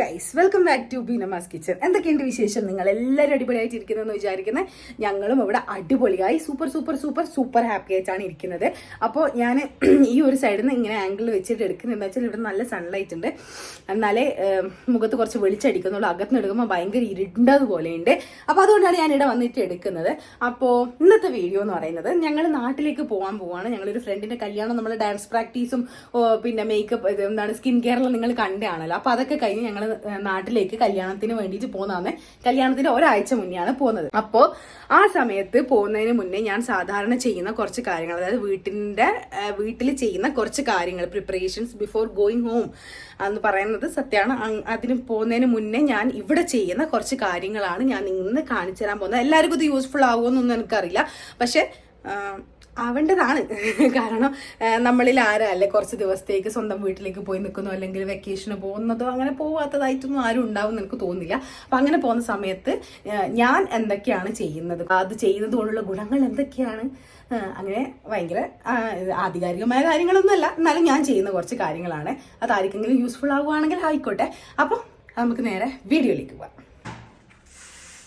Guys welcome back to Beenamma's kitchen എന്തൊക്കെയുണ്ട് വിശേഷം? നിങ്ങൾ എല്ലാവരും അടിപൊളിയായിട്ട് ഇരിക്കുന്നതെന്ന് വിചാരിക്കുന്നത് ഞങ്ങളും ഇവിടെ അടിപൊളിയായി. Super super super super happy ആയിട്ടാണ് ഇരിക്കുന്നത്. അപ്പോൾ ഞാൻ ഈ ഒരു സൈഡിൽ നിന്ന് ഇങ്ങനെ ആംഗിൾ വെച്ചിട്ട് എടുക്കുന്നത് എന്താ വെച്ചാൽ ഇവിടെ നല്ല സൺലൈറ്റ് ഉണ്ട്. എന്നാലേ മുഖത്ത് കുറച്ച് വെളിച്ചടിക്കുന്നുള്ളൂ. അകത്തുനിന്ന് എടുക്കുമ്പോൾ ഭയങ്കര ഇരുണ്ടതുപോലെയുണ്ട് അപ്പോൾ അതുകൊണ്ടാണ് ഞാൻ ഇവിടെ വന്നിട്ട് എടുക്കുന്നത്. അപ്പോൾ ഇന്നത്തെ വീഡിയോ എന്ന് പറയുന്നത് ഞങ്ങൾ നാട്ടിലേക്ക് പോകാൻ പോവാണ്. ഞങ്ങളൊരു ഫ്രണ്ടിന്റെ കല്യാണം നമ്മൾ ഡാൻസ് പ്രാക്ടീസും പിന്നെ മേക്കപ്പ് എന്താണ് സ്കിൻ കെയറിൽ നിങ്ങൾ കണ്ടാണല്ലോ അപ്പോൾ അതൊക്കെ കഴിഞ്ഞ് ഞങ്ങൾ നാട്ടിലേക്ക് കല്യാണത്തിന് വേണ്ടിയിട്ട് പോകുന്നതാണ് കല്യാണത്തിന് ഒരാഴ്ച മുന്നെയാണ് പോകുന്നത്. അപ്പോൾ ആ സമയത്ത് പോകുന്നതിന് മുന്നേ ഞാൻ സാധാരണ ചെയ്യുന്ന കുറച്ച് കാര്യങ്ങൾ അതായത് വീട്ടിന്റെ വീട്ടിൽ ചെയ്യുന്ന കുറച്ച് കാര്യങ്ങൾ പ്രിപ്പറേഷൻസ് ബിഫോർ ഗോയിങ് ഹോം എന്ന് പറയുന്നത് സത്യമാണ്. അതിന് പോകുന്നതിന് മുന്നേ ഞാൻ ഇവിടെ ചെയ്യുന്ന കുറച്ച് കാര്യങ്ങളാണ് ഞാൻ ഇന്ന് കാണിച്ചു തരാൻ പോകുന്നത്. എല്ലാവർക്കും ഇത് യൂസ്ഫുൾ ആവുമെന്നൊന്നും എനിക്കറിയില്ല. പക്ഷേ ആവേണ്ടതാണ്. കാരണം നമ്മളിൽ ആരല്ലേ കുറച്ച് ദിവസത്തേക്ക് സ്വന്തം വീട്ടിലേക്ക് പോയി നിൽക്കുന്നോ? അല്ലെങ്കിൽ വെക്കേഷന് പോകുന്നതോ? അങ്ങനെ പോവാത്തതായിട്ടൊന്നും ആരും ഉണ്ടാവും എനിക്ക് തോന്നുന്നില്ല. അപ്പം അങ്ങനെ പോകുന്ന സമയത്ത് ഞാൻ എന്തൊക്കെയാണ് ചെയ്യുന്നത്? അത് ചെയ്യുന്നത് കൊണ്ടുള്ള ഗുണങ്ങൾ എന്തൊക്കെയാണ്? അങ്ങനെ ഭയങ്കര ആധികാരികമായ കാര്യങ്ങളൊന്നുമല്ല. എന്നാലും ഞാൻ ചെയ്യുന്ന കുറച്ച് കാര്യങ്ങളാണ്. അത് ആർക്കെങ്കിലും യൂസ്ഫുൾ ആവുകയാണെങ്കിൽ ആയിക്കോട്ടെ. അപ്പം നമുക്ക് നേരെ വീഡിയോയിലേക്ക് പോകാം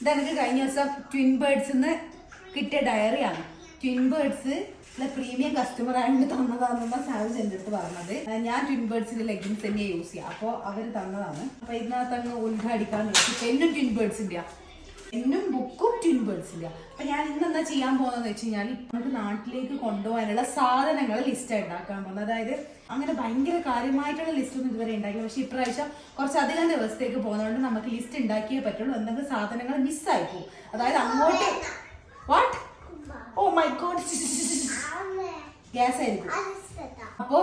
ഇതെനിക്ക് കഴിഞ്ഞ ദിവസം ട്വിൻ ബേർഡ്സിന്ന് കിട്ടിയ ഡയറിയാണ് ട്വിൻ ബേർഡ്സ് പ്രീമിയം കസ്റ്റമർ ആയിട്ട് തന്നതാണെന്ന സാവിസ് എന്റെ അടുത്ത് പറഞ്ഞത്. ഞാൻ ട്വിൻ ബേർഡ്സിന്റെ ലെഗിൻസ് തന്നെയാണ് യൂസ് ചെയ്യുക അപ്പോൾ അവർ തന്നതാണ്. അപ്പൊ ഇതിനകത്ത് അങ്ങ് ഉദ്ഘാടിക്കാൻ എന്നും ട്വിൻ ബേർഡ്സിന്റെ എന്നും ബുക്കും ട്വിൻ ബേർഡ്സിന്റെ അപ്പൊ ഞാൻ ഇന്ന് എന്താ ചെയ്യാൻ പോകുന്നത് വെച്ച് കഴിഞ്ഞാൽ നമുക്ക് നാട്ടിലേക്ക് കൊണ്ടുപോകാനുള്ള സാധനങ്ങൾ ലിസ്റ്റ് ഉണ്ടാക്കാൻ പോകുന്നത്. അതായത് അങ്ങനെ ഭയങ്കര കാര്യമായിട്ടുള്ള ലിസ്റ്റ് ഒന്നും ഇതുവരെ ഉണ്ടാക്കില്ല പക്ഷെ ഇപ്രാവശ്യം കുറച്ചധികം ദിവസത്തേക്ക് പോകുന്നതുകൊണ്ട് നമുക്ക് ലിസ്റ്റ് ഉണ്ടാക്കിയേ പറ്റുള്ളൂ. എന്തെങ്കിലും സാധനങ്ങൾ മിസ്സായി പോകും. അതായത് അങ്ങോട്ട് what oh my god gas ആയിരിക്കും അപ്പോൾ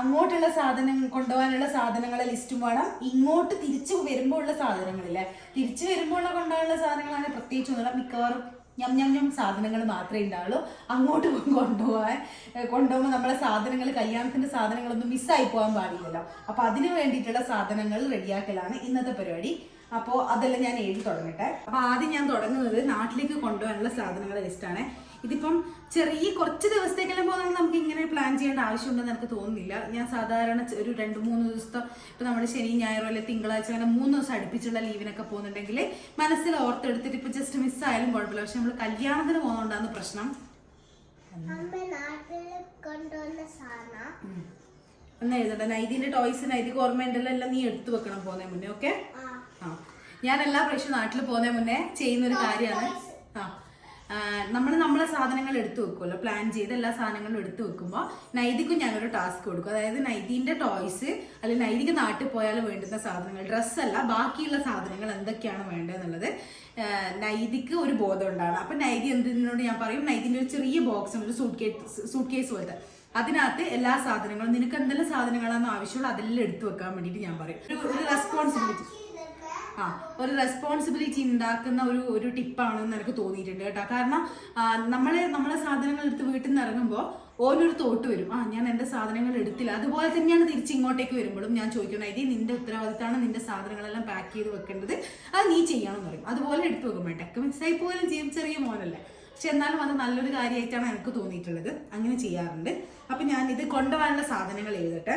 അങ്ങോട്ടുള്ള സാധനങ്ങൾ കൊണ്ടുപോകാനുള്ള സാധനങ്ങളെ ലിസ്റ്റും വേണം. ഇങ്ങോട്ട് തിരിച്ചു വരുമ്പോൾ ഉള്ള സാധനങ്ങളില്ലേ? തിരിച്ചു വരുമ്പോൾ ഉള്ള കൊണ്ടുപോകാനുള്ള സാധനങ്ങളാണ് പ്രത്യേകിച്ച് ഒന്നുമില്ല. മിക്കവാറും ഞം ഞം ഞം സാധനങ്ങൾ മാത്രമേ ഉണ്ടാവുള്ളൂ. അങ്ങോട്ട് കൊണ്ടുപോകാൻ കൊണ്ടുപോകുമ്പോൾ നമ്മളെ സാധനങ്ങൾ കല്യാണത്തിന്റെ സാധനങ്ങളൊന്നും മിസ്സായി പോകാൻ പാടില്ലല്ലോ. അപ്പോൾ അതിന് വേണ്ടിയിട്ടുള്ള സാധനങ്ങൾ റെഡിയാക്കലാണ് ഇന്നത്തെ പരിപാടി. അപ്പോൾ അതെല്ലാം ഞാൻ എഴുതി തുടങ്ങട്ടെ. അപ്പോൾ ആദ്യം ഞാൻ തുടങ്ങുന്നത് നാട്ടിലേക്ക് കൊണ്ടുപോകാനുള്ള സാധനങ്ങളുടെ ലിസ്റ്റാണ് ഇതിപ്പം ചെറിയ കുറച്ച് ദിവസത്തേക്കെല്ലാം പോകാൻ നമുക്ക് ഇങ്ങനെ പ്ലാൻ ചെയ്യേണ്ട ആവശ്യമുണ്ടെന്ന് എനിക്ക് തോന്നുന്നില്ല. ഞാൻ സാധാരണ ഒരു രണ്ട് മൂന്ന് ദിവസത്തെ ഇപ്പൊ നമ്മൾ ശനി ഞായറോ അല്ലെങ്കിൽ തിങ്കളാഴ്ച അങ്ങനെ മൂന്ന് ദിവസം അടുപ്പിച്ചുള്ള ലീവിനൊക്കെ പോകുന്നുണ്ടെങ്കിൽ മനസ്സിൽ ഓർത്തെടുത്തിട്ട് ഇപ്പൊ ജസ്റ്റ് മിസ്സായാലും കുഴപ്പമില്ല. പക്ഷെ നമ്മൾ കല്യാണത്തിന് പോകുന്നുണ്ടാകുന്ന പ്രശ്നം. എന്നാ എഴുതണ്ട. നൈതിന്റെ ടോയ്സ് നൈതിക്ക് ഓർമ്മയുണ്ടല്ലോ എല്ലാം നീ എടുത്തു വെക്കണം പോകുന്നതിന് മുന്നേ ഓക്കെ ആ. ഞാൻ എല്ലാ പ്രാവശ്യം നാട്ടിൽ പോകുന്നതിന് മുന്നേ ചെയ്യുന്ന ഒരു കാര്യമാണ്. ആ. നമ്മൾ നമ്മളെ സാധനങ്ങൾ എടുത്തു വെക്കുമല്ലോ പ്ലാൻ ചെയ്ത് എല്ലാ സാധനങ്ങളും എടുത്തു വെക്കുമ്പോൾ നൈതിക്കും ഞാനൊരു ടാസ്ക് കൊടുക്കും. അതായത് നൈതിന്റെ ടോയ്സ് അല്ലെങ്കിൽ നൈതിക്ക് നാട്ടിൽ പോയാൽ വേണ്ടുന്ന സാധനങ്ങൾ ഡ്രസ്സല്ല ബാക്കിയുള്ള സാധനങ്ങൾ എന്തൊക്കെയാണ് വേണ്ടതെന്നുള്ളത് നൈതിക്ക് ഒരു ബോധം ഉണ്ടാകണം അപ്പം നൈതി എന്തിനോട് ഞാൻ പറയും? നൈതിന്റെ ഒരു ചെറിയ ബോക്സ് ഒരു സൂട്ട് കേസ് സൂട്ട് കേസ് പോലത്തെ. അതിനകത്ത് എല്ലാ സാധനങ്ങളും നിനക്ക് എന്തെല്ലാം സാധനങ്ങളാണ് ആവശ്യമുള്ള അതെല്ലാം എടുത്തു വെക്കാൻ വേണ്ടിയിട്ട് ഞാൻ പറയും. ഒരു റെസ്പോൺസിബിലിറ്റി ആ ഒരു റെസ്പോൺസിബിലിറ്റി ഉണ്ടാക്കുന്ന ഒരു ഒരു ടിപ്പാണെന്ന് എനിക്ക് തോന്നിയിട്ടുണ്ട് കേട്ടോ. കാരണം നമ്മളെ നമ്മളെ സാധനങ്ങൾ എടുത്ത് വീട്ടിൽ നിന്ന് ഇറങ്ങുമ്പോൾ ഓരോരു തോട്ട് വരും. ആ ഞാൻ എന്റെ സാധനങ്ങൾ എടുത്തില്ല. അതുപോലെ തന്നെയാണ് തിരിച്ച് ഇങ്ങോട്ടേക്ക് വരുമ്പോഴും ഞാൻ ചോദിക്കണം ഇത് നിന്റെ ഉത്തരവാദിത്തമാണ് നിന്റെ സാധനങ്ങളെല്ലാം പാക്ക് ചെയ്ത് വെക്കേണ്ടത്. അത് നീ ചെയ്യണമെന്ന് പറയും. അതുപോലെ എടുത്തു വെക്കും. ടെക്ക് മിക്സായി പോലും ചെയ്യും. ചെറിയ മോനല്ലേ. പക്ഷെ എന്നാലും അത് നല്ലൊരു കാര്യമായിട്ടാണ് എനിക്ക് തോന്നിയിട്ടുള്ളത്. അങ്ങനെ ചെയ്യാറുണ്ട്. അപ്പൊ ഞാൻ ഇത് കൊണ്ടുപോകാനുള്ള സാധനങ്ങൾ എഴുതട്ടെ.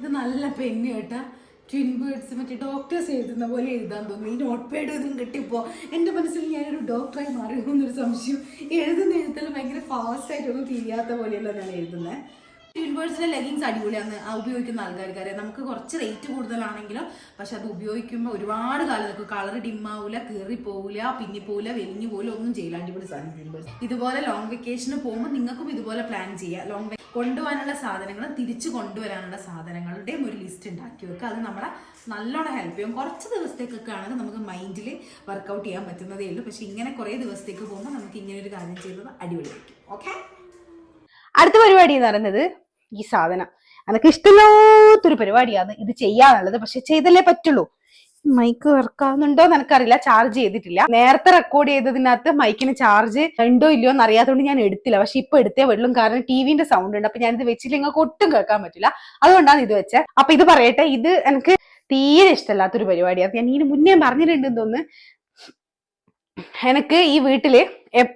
ഇത് നല്ല പെന്ന് കേട്ടാ. ട്വിൻ ബേർഡ്സ് മറ്റേ ഡോക്ടേഴ്സ് എഴുതുന്ന പോലെ എഴുതാൻ തോന്നി. ഈ നോട്ട് പേഡ് ഇതും കിട്ടിയപ്പോൾ എന്റെ മനസ്സിൽ ഞാനൊരു ഡോക്ടറായി മാറിയെന്നൊരു സംശയം. എഴുതുന്ന എഴുത്തൽ ഭയങ്കര ഫാസ്റ്റ് ആയിട്ടൊന്നും തിരിയാത്ത പോലെയല്ല ഞാൻ എഴുതുന്നത് ബേർഡ്സിന്റെ ലെഗിങ്സ് അടിപൊളിയാണ്. ഉപയോഗിക്കുന്ന ആൾക്കാർക്ക് അറിയാം നമുക്ക് കുറച്ച് റേറ്റ് കൂടുതലാണെങ്കിലും പക്ഷെ അത് ഉപയോഗിക്കുമ്പോൾ ഒരുപാട് കാലം നിൽക്കും. കളർ പോവില്ല പിന്നി പോവില്ല വെലിഞ്ഞു പോലും ഒന്നും ചെയ്യില്ല. അടിപൊളി സാധനം. ട്വിൻ ഇതുപോലെ ലോങ് വെക്കേഷന് പോകുമ്പോൾ നിങ്ങൾക്കും ഇതുപോലെ പ്ലാൻ ചെയ്യാം. ലോങ് കൊണ്ടുപോകാനുള്ള സാധനങ്ങൾ തിരിച്ചു കൊണ്ടുവരാനുള്ള സാധനങ്ങളുടെയും ഒരു ലിസ്റ്റ് ഉണ്ടാക്കി വെക്കുക. അത് നമ്മളെ നല്ലോണം ഹെൽപ്പ് ചെയ്യും. കുറച്ച് ദിവസത്തേക്കൊക്കെ ആണെങ്കിൽ നമുക്ക് മൈൻഡിൽ വർക്കൗട്ട് ചെയ്യാൻ പറ്റുന്നതേ ഉള്ളൂ. പക്ഷെ ഇങ്ങനെ കുറേ ദിവസത്തേക്ക് പോകുമ്പോൾ നമുക്ക് ഇങ്ങനെ ഒരു കാര്യം ചെയ്യുന്നത് അടിപൊളിയായിരിക്കും. ഓക്കെ അടുത്ത പരിപാടി എന്ന് പറയുന്നത് ഈ സാധനം. എനക്ക് ഇഷ്ടമില്ലാത്തൊരു പരിപാടിയാണ് ഇത് ചെയ്യാന്നുള്ളത് പക്ഷെ ചെയ്തല്ലേ പറ്റുള്ളൂ. മൈക്ക് വർക്കാവുന്നുണ്ടോ എന്ന് എനിക്കറിയില്ല ചാർജ് ചെയ്തിട്ടില്ല. നേരത്തെ റെക്കോർഡ് ചെയ്തതിനകത്ത് മൈക്കിന് ചാർജ് ഉണ്ടോ ഇല്ലയോ എന്ന് അറിയാത്തതുകൊണ്ട് ഞാൻ എടുത്തില്ല. പക്ഷെ ഇപ്പൊ എടുത്തേ വെള്ളും. കാരണം ടിവിന്റെ സൗണ്ട് ഉണ്ട്. അപ്പൊ ഞാനിത് വെച്ചില്ല. നിങ്ങൾക്ക് ഒട്ടും കേൾക്കാൻ പറ്റില്ല. അതുകൊണ്ടാണ് ഇത് വെച്ചത് അപ്പൊ ഇത് പറയട്ടെ. ഇത് എനിക്ക് തീരെ ഇഷ്ടമല്ലാത്തൊരു പരിപാടിയാണ്. ഞാൻ ഇതിന് മുന്നേ പറഞ്ഞിട്ടുണ്ടെന്ന് തോന്നുന്നു. എനിക്ക് ഈ വീട്ടിൽ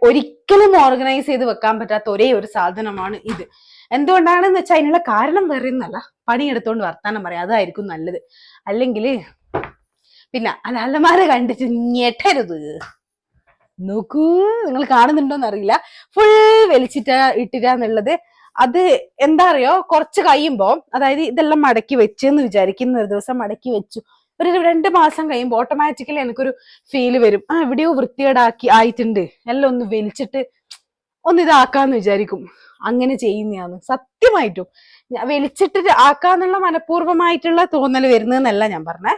ഒരിക്കലും ഓർഗനൈസ് ചെയ്ത് വെക്കാൻ പറ്റാത്ത ഒരേ ഒരു സാധനമാണ് ഇത്. എന്തുകൊണ്ടാണെന്ന് വെച്ചാൽ അതിനുള്ള കാരണം വേറെ ഒന്നല്ല. പണിയെടുത്തോണ്ട് വർത്താനം പറയാം. അതായിരിക്കും നല്ലത്. അല്ലെങ്കിൽ പിന്നെ അല്ല കണ്ടിട്ട് ഞെട്ടരുത്. നോക്കൂ നിങ്ങൾ കാണുന്നുണ്ടോന്ന് അറിയില്ല ഫുൾ വലിച്ചിട്ട ഇട്ടിരാന്നുള്ളത് അത് എന്താ അറിയോ? കുറച്ച് കഴിയുമ്പോ അതായത് ഇതെല്ലാം മടക്കി വെച്ചെന്ന് വിചാരിക്കുന്ന ഒരു ദിവസം മടക്കി വെച്ചു. ഒരു രണ്ട് മാസം കഴിയുമ്പോൾ ഓട്ടോമാറ്റിക്കലി എനിക്കൊരു ഫീൽ വരും. ആ എവിടെയോ വൃത്തികേടാക്കി ആയിട്ടുണ്ട്. എല്ലാം ഒന്ന് വലിച്ചിട്ട് ഒന്ന് ഇതാക്കാന്ന് വിചാരിക്കും. അങ്ങനെ ചെയ്യുന്നതാണ് സത്യമായിട്ടും. വലിച്ചിട്ട് ആക്കാന്നുള്ള മനഃപൂർവമായിട്ടുള്ള തോന്നൽ വരുന്നതെന്നല്ല ഞാൻ പറഞ്ഞേ.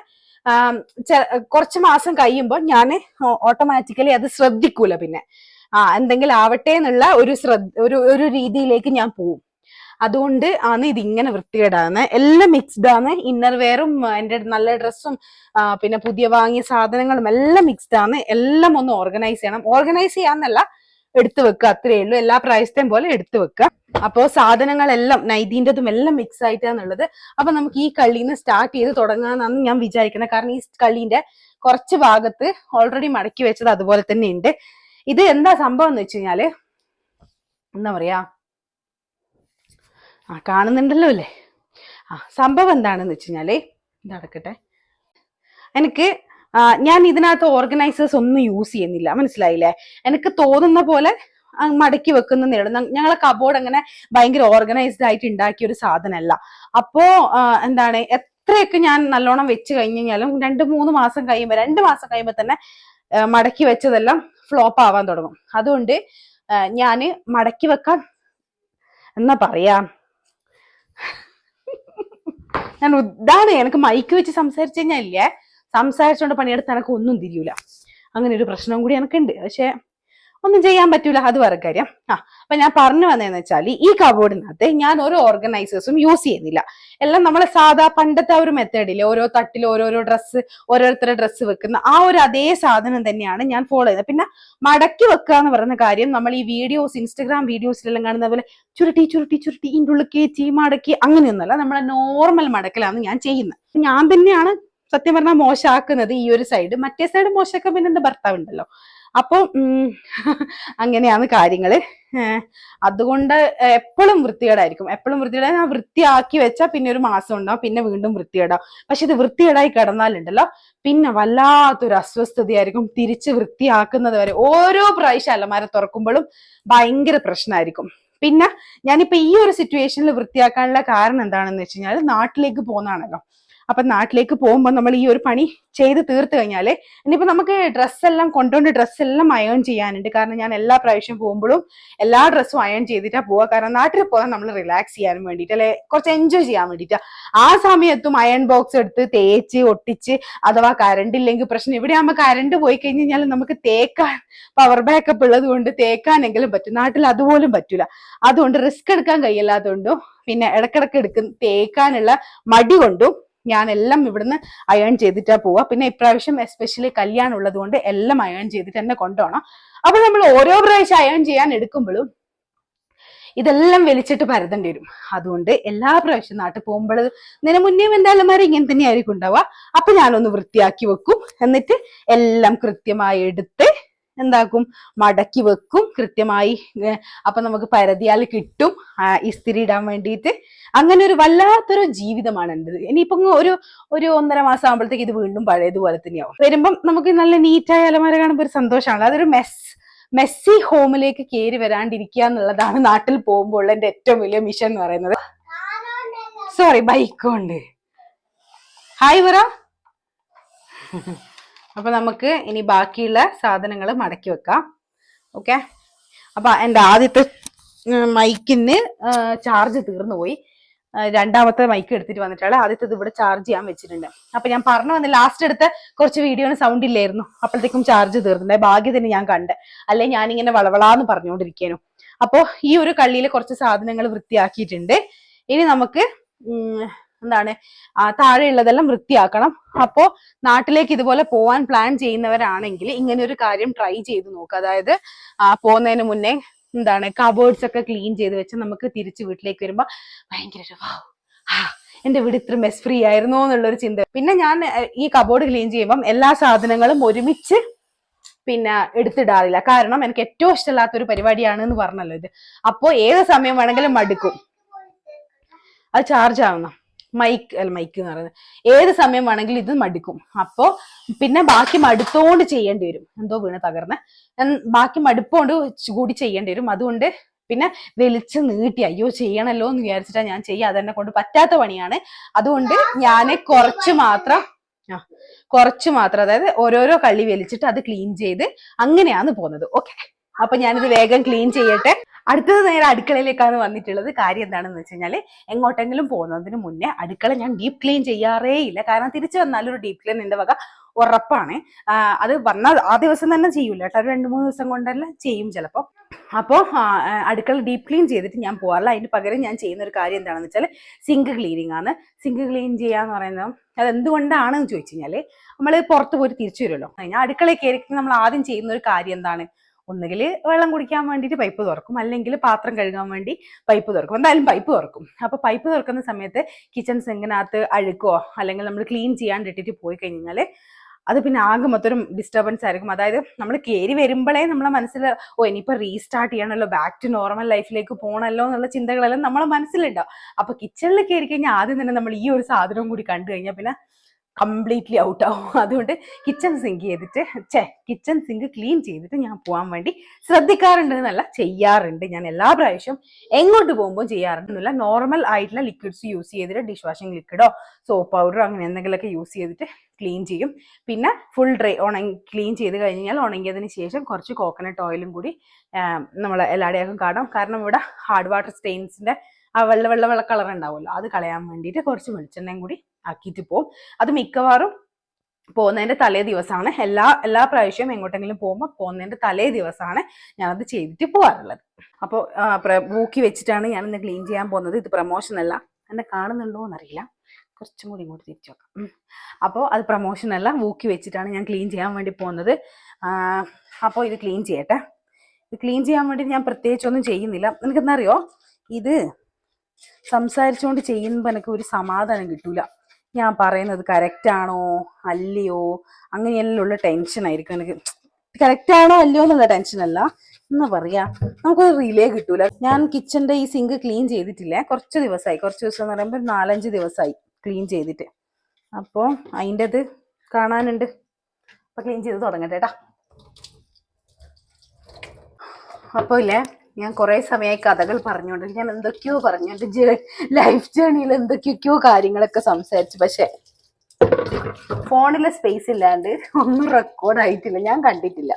കുറച്ച് മാസം കഴിയുമ്പോൾ ഞാൻ ഓട്ടോമാറ്റിക്കലി അത് ശ്രദ്ധിക്കൂല പിന്നെ. ആ എന്തെങ്കിലും ആവട്ടെ എന്നുള്ള ഒരു ശ്രദ്ധ ഒരു ഒരു രീതിയിലേക്ക് ഞാൻ പോവും. അതുകൊണ്ട് ആണ് ഇതിങ്ങനെ വൃത്തികേടാന്ന് എല്ലാം മിക്സ്ഡ് ആണ്. ഇന്നർ വെയറും എന്റെ നല്ല ഡ്രസ്സും പിന്നെ പുതിയ വാങ്ങിയ സാധനങ്ങളും എല്ലാം മിക്സ്ഡ് ആണ്. എല്ലാം ഒന്ന് ഓർഗനൈസ് ചെയ്യണം. ഓർഗനൈസ് ചെയ്യാന്നല്ല എടുത്തു വെക്കുക അത്രയേ ഉള്ളൂ. എല്ലാ പ്രാവശ്യത്തെയും പോലെ എടുത്തു വെക്കുക. അപ്പോൾ സാധനങ്ങളെല്ലാം നൈതീന്റെതും എല്ലാം മിക്സ് ആയിട്ടാന്നുള്ളത് അപ്പൊ നമുക്ക് ഈ കള്ളിന്ന് സ്റ്റാർട്ട് ചെയ്ത് തുടങ്ങാന്നാണ് ഞാൻ വിചാരിക്കുന്നത് കാരണം ഈ കള്ളീന്റെ കുറച്ച് ഭാഗത്ത് ഓൾറെഡി മടക്കി വെച്ചത് അതുപോലെ തന്നെ ഉണ്ട്. ഇത് എന്താ സംഭവം എന്ന് വെച്ച് കഴിഞ്ഞാൽ എന്താ പറയാ? ആ കാണുന്നുണ്ടല്ലോ അല്ലേ? ആ സംഭവം എന്താണെന്ന് വെച്ച് കഴിഞ്ഞാൽ ഇതടക്കട്ടെ എനിക്ക് ഞാൻ ഇതിനകത്ത് ഓർഗനൈസേഴ്സ് ഒന്നും യൂസ് ചെയ്യുന്നില്ല. മനസ്സിലായില്ലേ? എനിക്ക് തോന്നുന്ന പോലെ മടക്കി വെക്കുന്ന ഉള്ളൂ ഞങ്ങളെ കബോർഡ് അങ്ങനെ ഭയങ്കര ഓർഗനൈസ്ഡ് ആയിട്ട് ഉണ്ടാക്കിയ ഒരു സാധനമല്ല. അപ്പോ എന്താണ് എത്രയൊക്കെ ഞാൻ നല്ലോണം വെച്ച് കഴിഞ്ഞു കഴിഞ്ഞാലും രണ്ട് മൂന്ന് മാസം കഴിയുമ്പോൾ രണ്ട് മാസം കഴിയുമ്പോൾ തന്നെ മടക്കി വെച്ചതെല്ലാം ഫ്ലോപ്പ് ആവാൻ തുടങ്ങും. അതുകൊണ്ട് ഞാൻ മടക്കി വെക്കാൻ എന്നാ പറയാ? ഞാൻ ഇതാണ് എനിക്ക് മൈക്ക് വെച്ച് സംസാരിച്ചു കഴിഞ്ഞാൽ ഇല്ലേ? സംസാരിച്ചുകൊണ്ട് പണിയെടുത്ത് എനക്ക് ഒന്നും തിരിയൂല. അങ്ങനെ ഒരു പ്രശ്നം കൂടി എനക്കുണ്ട്. പക്ഷെ ഒന്നും ചെയ്യാൻ പറ്റൂല. അത് വേറെ കാര്യം. ആ അപ്പൊ ഞാൻ പറഞ്ഞു വന്നതെന്ന് വെച്ചാൽ ഈ കബോർഡിനകത്ത് ഞാൻ ഓരോ ഓർഗനൈസേഴ്സും യൂസ് ചെയ്യുന്നില്ല. എല്ലാം നമ്മളെ സാധാ പണ്ടത്തെ ഒരു മെത്തേഡിൽ ഓരോ തട്ടിൽ ഓരോരോ ഡ്രസ്സ് ഓരോരുത്തരുടെ ഡ്രസ്സ് വെക്കുന്ന ആ ഒരു അതേ സാധനം തന്നെയാണ് ഞാൻ ഫോളോ ചെയ്യുന്നത്. പിന്നെ മടക്കി വെക്കുക എന്ന് പറയുന്ന കാര്യം നമ്മൾ ഈ വീഡിയോസ് ഇൻസ്റ്റഗ്രാം വീഡിയോസിലെല്ലാം കാണുന്ന പോലെ ചുരുട്ടി ചുരുട്ടി ചുരുട്ടി ഇതിന്റെ ഉള്ളിൽ കയറ്റി മടക്കി അങ്ങനെയൊന്നുമല്ല. നമ്മളെ നോർമൽ മടക്കലാണ് ഞാൻ ചെയ്യുന്നത്. ഞാൻ തന്നെയാണ് സത്യം പറഞ്ഞാൽ മോശമാക്കുന്നത് ഈ ഒരു സൈഡ് മറ്റേ സൈഡ് മോശമാക്കാൻ പിന്നെ എന്റെ ഭർത്താവ് ഉണ്ടല്ലോ. അപ്പൊ അങ്ങനെയാണ് കാര്യങ്ങൾ അതുകൊണ്ട് എപ്പോഴും വൃത്തികേടായിരിക്കും. എപ്പോഴും വൃത്തികേടായി ഞാൻ വൃത്തിയാക്കി വെച്ചാൽ പിന്നെ ഒരു മാസം ഉണ്ടാവും പിന്നെ വീണ്ടും വൃത്തികേടാവും. പക്ഷെ ഇത് വൃത്തികേടായി കിടന്നാലുണ്ടല്ലോ പിന്നെ വല്ലാത്തൊരു അസ്വസ്ഥതയായിരിക്കും. തിരിച്ച് വൃത്തിയാക്കുന്നത് വരെ ഓരോ പ്രാവശ്യം അലമാര തുറക്കുമ്പോഴും ഭയങ്കര പ്രശ്നമായിരിക്കും പിന്നെ ഞാനിപ്പോ ഈ ഒരു സിറ്റുവേഷനിൽ വൃത്തിയാക്കാനുള്ള കാരണം എന്താണെന്ന് വെച്ച് കഴിഞ്ഞാൽ നാട്ടിലേക്ക് പോകുന്നതാണല്ലോ. അപ്പൊ നാട്ടിലേക്ക് പോകുമ്പോൾ നമ്മൾ ഈ ഒരു പണി ചെയ്ത് തീർത്തു കഴിഞ്ഞാൽ ഇനിയിപ്പോ നമുക്ക് ഡ്രസ്സെല്ലാം കൊണ്ടുകൊണ്ട് ഡ്രസ്സ് എല്ലാം അയൺ ചെയ്യാനുണ്ട്. കാരണം ഞാൻ എല്ലാ പ്രാവശ്യം പോകുമ്പോഴും എല്ലാ ഡ്രസ്സും അയൺ ചെയ്തിട്ടാ പോവാ. കാരണം നാട്ടിൽ പോകാൻ നമ്മൾ റിലാക്സ് ചെയ്യാൻ വേണ്ടിയിട്ട് അല്ലെ? കുറച്ച് എൻജോയ് ചെയ്യാൻ വേണ്ടിയിട്ട്. ആ സമയത്തും അയൺ ബോക്സ് എടുത്ത് തേച്ച് ഒട്ടിച്ച് അഥവാ കറണ്ട് ഇല്ലെങ്കിൽ പ്രശ്നം ഇവിടെ ആകുമ്പോൾ കറണ്ട് പോയി കഴിഞ്ഞ് കഴിഞ്ഞാൽ നമുക്ക് തേക്കാൻ പവർ ബാക്കപ്പ് ഉള്ളത് കൊണ്ട് തേക്കാനെങ്കിലും പറ്റും. നാട്ടിൽ അതുപോലും പറ്റൂല. അതുകൊണ്ട് റിസ്ക് എടുക്കാൻ കഴിയില്ലാത്തതുകൊണ്ടും പിന്നെ ഇടക്കിടക്ക് എടുക്കുന്ന തേക്കാനുള്ള മടി കൊണ്ടും ഞാൻ എല്ലാം ഇവിടുന്ന് അയൺ ചെയ്തിട്ടാ പോവാ. പിന്നെ ഇപ്രാവശ്യം എസ്പെഷ്യലി കല്യാണം ഉള്ളത് കൊണ്ട് എല്ലാം അയൺ ചെയ്തിട്ട് തന്നെ കൊണ്ടുപോകണം അപ്പൊ നമ്മൾ ഓരോ പ്രാവശ്യം അയൺ ചെയ്യാൻ എടുക്കുമ്പോഴും ഇതെല്ലാം വലിച്ചിട്ട് പരതേണ്ടി വരും. അതുകൊണ്ട് എല്ലാ പ്രാവശ്യം നാട്ടിൽ പോകുമ്പോൾ നിന്നെ മുന്നേ എന്തായാലും അലമാര ഇങ്ങനെ തന്നെയായിരിക്കും ഉണ്ടാവുക. അപ്പൊ ഞാനൊന്ന് വൃത്തിയാക്കി വെക്കും. എന്നിട്ട് എല്ലാം കൃത്യമായി എടുത്ത് എന്താക്കും? മടക്കി വെക്കും. കൃത്യമായി അപ്പൊ നമുക്ക് പരതിയാൽ കിട്ടും. ഇസ്തിരി ഇടാൻ വേണ്ടിയിട്ട്. അങ്ങനെ ഒരു വല്ലാത്തൊരു ജീവിതമാണ് എന്റെത്. ഇനിയിപ്പം ഒരു ഒരു ഒന്നര മാസം ആകുമ്പോഴത്തേക്ക് ഇത് വീണ്ടും പഴയതുപോലെ തന്നെയാവും. വരുമ്പം നമുക്ക് നല്ല നീറ്റായ അലമാര കാണുമ്പോൾ ഒരു സന്തോഷമാണ്. അതൊരു മെസ് മെസ്സി ഹോമിലേക്ക് കയറി വരാണ്ടിരിക്കുക എന്നുള്ളതാണ് നാട്ടിൽ പോകുമ്പോൾ ഉള്ള എന്റെ ഏറ്റവും വലിയ മിഷൻ എന്ന് പറയുന്നത്. സോറി ബൈക്ക് കൊണ്ട് ഹായ് പറ അപ്പൊ നമുക്ക് ഇനി ബാക്കിയുള്ള സാധനങ്ങൾ മടക്കി വെക്കാം. ഓക്കെ അപ്പൊ എന്റെ ആദ്യത്തെ മൈക്കിന് ചാർജ് തീർന്നു പോയി. രണ്ടാമത്തെ മൈക്ക് എടുത്തിട്ട് വന്നിട്ടാണ് ആദ്യത്തെ ഇവിടെ ചാർജ് ചെയ്യാൻ വെച്ചിട്ടുണ്ട്. അപ്പൊ ഞാൻ പറഞ്ഞു വന്ന ലാസ്റ്റ് എടുത്ത കുറച്ച് വീഡിയോന് സൗണ്ട് ഇല്ലായിരുന്നു. അപ്പോഴത്തേക്കും ചാർജ് തീർന്നിട്ടുണ്ട്. ഭാഗ്യത്തിന് ഞാൻ കണ്ട്. അല്ലെ ഞാനിങ്ങനെ വളവളാന്ന് പറഞ്ഞുകൊണ്ടിരിക്കാനും. അപ്പോ ഈ ഒരു കള്ളിയിൽ കുറച്ച് സാധനങ്ങൾ വൃത്തിയാക്കിയിട്ടുണ്ട്. ഇനി നമുക്ക് എന്താണ്? താഴെയുള്ളതെല്ലാം വൃത്തിയാക്കണം. അപ്പോ നാട്ടിലേക്ക് ഇതുപോലെ പോവാൻ പ്ലാൻ ചെയ്യുന്നവരാണെങ്കിൽ ഇങ്ങനെ ഒരു കാര്യം ട്രൈ ചെയ്ത് നോക്കുക അതായത് പോകുന്നതിന് മുന്നേ എന്താണ് കബേർഡ്സ് ഒക്കെ ക്ലീൻ ചെയ്ത് വെച്ച് നമുക്ക് തിരിച്ച് വീട്ടിലേക്ക് വരുമ്പോ ഭയങ്കര ഒരു ആ, എന്റെ വീട് ഇത്ര മെസ് ഫ്രീ ആയിരുന്നോ എന്നുള്ളൊരു ചിന്ത. പിന്നെ ഞാൻ ഈ കബോർഡ് ക്ലീൻ ചെയ്യുമ്പം എല്ലാ സാധനങ്ങളും ഒരുമിച്ച് പിന്നെ എടുത്തിടാറില്ല. കാരണം എനിക്ക് ഏറ്റവും ഇഷ്ടമില്ലാത്ത ഒരു പരിപാടിയാണ് എന്ന് പറഞ്ഞല്ലോ ഇത്. അപ്പോ ഏത് സമയം വേണമെങ്കിലും മടുക്കും. അത് ചാർജ് ആവുന്ന മൈക്ക് അല്ല മൈക്ക് എന്ന് പറയുന്നത്. ഏത് സമയം വേണമെങ്കിലും ഇത് മടുക്കും. അപ്പോ പിന്നെ ബാക്കി മടുത്തോണ്ട് ചെയ്യേണ്ടി വരും. എന്തോ വീണ് തകർന്ന്. ബാക്കി മടുപ്പോണ്ട് കൂടി ചെയ്യേണ്ടി വരും. അതുകൊണ്ട് പിന്നെ വലിച്ച് നീട്ടി അയ്യോ ചെയ്യണല്ലോ എന്ന് വിചാരിച്ചിട്ടാ ഞാൻ ചെയ്യുക അതെന്നെ കൊണ്ട് പറ്റാത്ത പണിയാണ്. അതുകൊണ്ട് ഞാൻ കുറച്ച് മാത്രം ആ കുറച്ച് മാത്രം അതായത് ഓരോരോ കള്ളി വലിച്ചിട്ട് അത് ക്ലീൻ ചെയ്ത് അങ്ങനെയാണ് പോകുന്നത്. ഓക്കെ. അപ്പൊ ഞാനിത് വേഗം ക്ലീൻ ചെയ്യട്ടെ. അടുത്തത് നേരെ അടുക്കളയിലേക്കാണ് വന്നിട്ടുള്ളത്. കാര്യം എന്താണെന്ന് വെച്ച് കഴിഞ്ഞാൽ എങ്ങോട്ടെങ്കിലും പോകുന്നതിന് മുന്നേ അടുക്കള ഞാൻ ഡീപ് ക്ലീൻ ചെയ്യാറേ ഇല്ല. കാരണം തിരിച്ചു വന്നാലും ഒരു ഡീപ്പ് ക്ലീൻ എന്റെ വക ഉറപ്പാണ്. അത് വന്നാൽ ആ ദിവസം തന്നെ ചെയ്യൂല കേട്ടോ. ഒരു രണ്ട് മൂന്ന് ദിവസം കൊണ്ടെല്ലാം ചെയ്യും ചിലപ്പോൾ അപ്പോൾ അടുക്കള ഡീപ് ക്ലീൻ ചെയ്തിട്ട് ഞാൻ പോകാറില്ല അതിന് പകരം ഞാൻ ചെയ്യുന്ന ഒരു കാര്യം എന്താണെന്ന് വെച്ചാൽ സിങ്ക് ക്ലീനിങ് ആണ്. സിങ്ക് ക്ലീൻ ചെയ്യാന്ന് പറയുന്നത് അത് എന്തുകൊണ്ടാണെന്ന് ചോദിച്ചു കഴിഞ്ഞാൽ നമ്മൾ പുറത്ത് പോയി തിരിച്ചു വരുമല്ലോ. ഞാൻ അടുക്കളയിൽ കയറി നമ്മൾ ആദ്യം ചെയ്യുന്ന ഒരു കാര്യം എന്താണ്? ഒന്നുകിൽ വെള്ളം കുടിക്കാൻ വേണ്ടിയിട്ട് പൈപ്പ് തുറക്കും. അല്ലെങ്കിൽ പാത്രം കഴുകാൻ വേണ്ടി പൈപ്പ് തുറക്കും. എന്തായാലും പൈപ്പ് തുറക്കും. അപ്പോൾ പൈപ്പ് തുറക്കുന്ന സമയത്ത് കിച്ചൺ സിങ്കിനകത്ത് അഴുക്കോ അല്ലെങ്കിൽ നമ്മൾ ക്ലീൻ ചെയ്യാണ്ടിട്ടിട്ട് പോയി കഴിഞ്ഞാൽ അത് പിന്നെ ആകെ മൊത്തം ഡിസ്റ്റർബൻസ് ആയിരിക്കും. അതായത് നമ്മൾ കയറി വരുമ്പോഴേ നമ്മളെ മനസ്സിൽ ഓ ഇനിയിപ്പോൾ റീസ്റ്റാർട്ട് ചെയ്യണമല്ലോ ബാക്ക് ടു നോർമൽ ലൈഫിലേക്ക് പോകണമല്ലോ എന്നുള്ള ചിന്തകളെല്ലാം നമ്മളെ മനസ്സിലുണ്ടാവും. അപ്പൊ കിച്ചണിൽ കയറി കഴിഞ്ഞാൽ ആദ്യം തന്നെ നമ്മൾ ഈ ഒരു സാധനവും കൂടി കണ്ടു കഴിഞ്ഞാൽ പിന്നെ കംപ്ലീറ്റ്ലി ഔട്ട് ആവും. അതുകൊണ്ട് കിച്ചൺ സിങ്ക് ചെയ്തിട്ട് ചേ കിച്ചൺ സിങ്ക് ക്ലീൻ ചെയ്തിട്ട് ഞാൻ പോകാൻ വേണ്ടി ശ്രദ്ധിക്കാറുണ്ട് എന്നല്ല ചെയ്യാറുണ്ട്. ഞാൻ എല്ലാ പ്രാവശ്യവും എങ്ങോട്ട് പോകുമ്പോൾ ചെയ്യാറുണ്ട് എന്നല്ല. നോർമൽ ആയിട്ടുള്ള ലിക്വിഡ്സ് യൂസ് ചെയ്തിട്ട് ഡിഷ് വാഷിംഗ് ലിക്വിഡോ സോപ്പ് പൗഡറോ അങ്ങനെ എന്തെങ്കിലുമൊക്കെ യൂസ് ചെയ്തിട്ട് ക്ലീൻ ചെയ്യും. പിന്നെ ഫുൾ ഡ്രൈ ഉണങ്ങി ക്ലീൻ ചെയ്ത് കഴിഞ്ഞാൽ ഉണങ്ങിയതിന് ശേഷം കുറച്ച് കോക്കനട്ട് ഓയിലും കൂടി നമ്മൾ എല്ലായിടെയും കാണാം കാരണം ഇവിടെ ഹാർഡ് വാട്ടർ സ്റ്റെയിൻസിന്റെ ആ വെള്ള വെള്ള വെള്ള കളർ ഉണ്ടാവുമല്ലോ. അത് കളയാൻ വേണ്ടിയിട്ട് കുറച്ച് വെളിച്ചെണ്ണയും കൂടി ആക്കിയിട്ട് പോകും അത് മിക്കവാറും പോകുന്നതിന്റെ തലേ ദിവസമാണ്. എല്ലാ എല്ലാ പ്രാവശ്യവും എങ്ങോട്ടെങ്കിലും പോകുമ്പോൾ പോകുന്നതിന്റെ തലേ ദിവസമാണ് ഞാനത് ചെയ്തിട്ട് പോകാറുള്ളത് അപ്പോൾ മൂക്കി വെച്ചിട്ടാണ് ഞാൻ ഇന്ന് ക്ലീൻ ചെയ്യാൻ പോകുന്നത്. ഇത് പ്രൊമോഷൻ അല്ല. എന്നെ കാണുന്നുണ്ടോ എന്നറിയില്ല. കുറച്ചും കൂടി ഇങ്ങോട്ട് തിരിച്ചു നോക്കാം. അപ്പോൾ അത് പ്രൊമോഷൻ അല്ല. മൂക്കി വെച്ചിട്ടാണ് ഞാൻ ക്ലീൻ ചെയ്യാൻ വേണ്ടി പോകുന്നത്. അപ്പോൾ ഇത് ക്ലീൻ ചെയ്യട്ടെ. ഇത് ക്ലീൻ ചെയ്യാൻ വേണ്ടി ഞാൻ പ്രത്യേകിച്ചൊന്നും ചെയ്യുന്നില്ല. നിനക്കെന്നറിയോ ഇത് സംസാരിച്ചുകൊണ്ട് ചെയ്യുമ്പോൾ എനിക്ക് ഒരു സമാധാനം കിട്ടൂല. ഞാൻ പറയുന്നത് കറക്റ്റ് ആണോ? അല്ലയോ? അങ്ങനെയെല്ലാം ഉള്ള ടെൻഷൻ ആയിരിക്കും. എനിക്ക് കറക്റ്റ് ആണോ? അല്ലയോ എന്നുള്ള ടെൻഷൻ അല്ല. എന്നാ പറയാ? നമുക്കൊരു റിലേ കിട്ടൂല. ഞാൻ കിച്ചന്റെ ഈ സിങ്ക് ക്ലീൻ ചെയ്തിട്ടില്ലേ? കുറച്ച് ദിവസമായി. കുറച്ച് ദിവസം എന്ന് പറയുമ്പോൾ നാലഞ്ച് ദിവസമായി ക്ലീൻ ചെയ്തിട്ട്. അപ്പോൾ അതിന്റെത് കാണാനുണ്ട്. അപ്പൊ ക്ലീൻ ചെയ്ത് തുടങ്ങട്ടെ കേട്ടാ അപ്പോൾ ഇല്ലേ? ഞാൻ കുറേ സമയമായി കഥകൾ പറഞ്ഞുകൊണ്ട് ഞാൻ എന്തൊക്കെയോ പറഞ്ഞു. എന്റെ ജേ ലൈഫ് ജേണിയിൽ എന്തൊക്കെയൊക്കെയോ കാര്യങ്ങളൊക്കെ സംസാരിച്ചു. പക്ഷേ ഫോണിലെ സ്പേസ് ഇല്ലാണ്ട് ഒന്നും റെക്കോർഡ് ആയിട്ടില്ല. ഞാൻ കണ്ടിട്ടില്ല.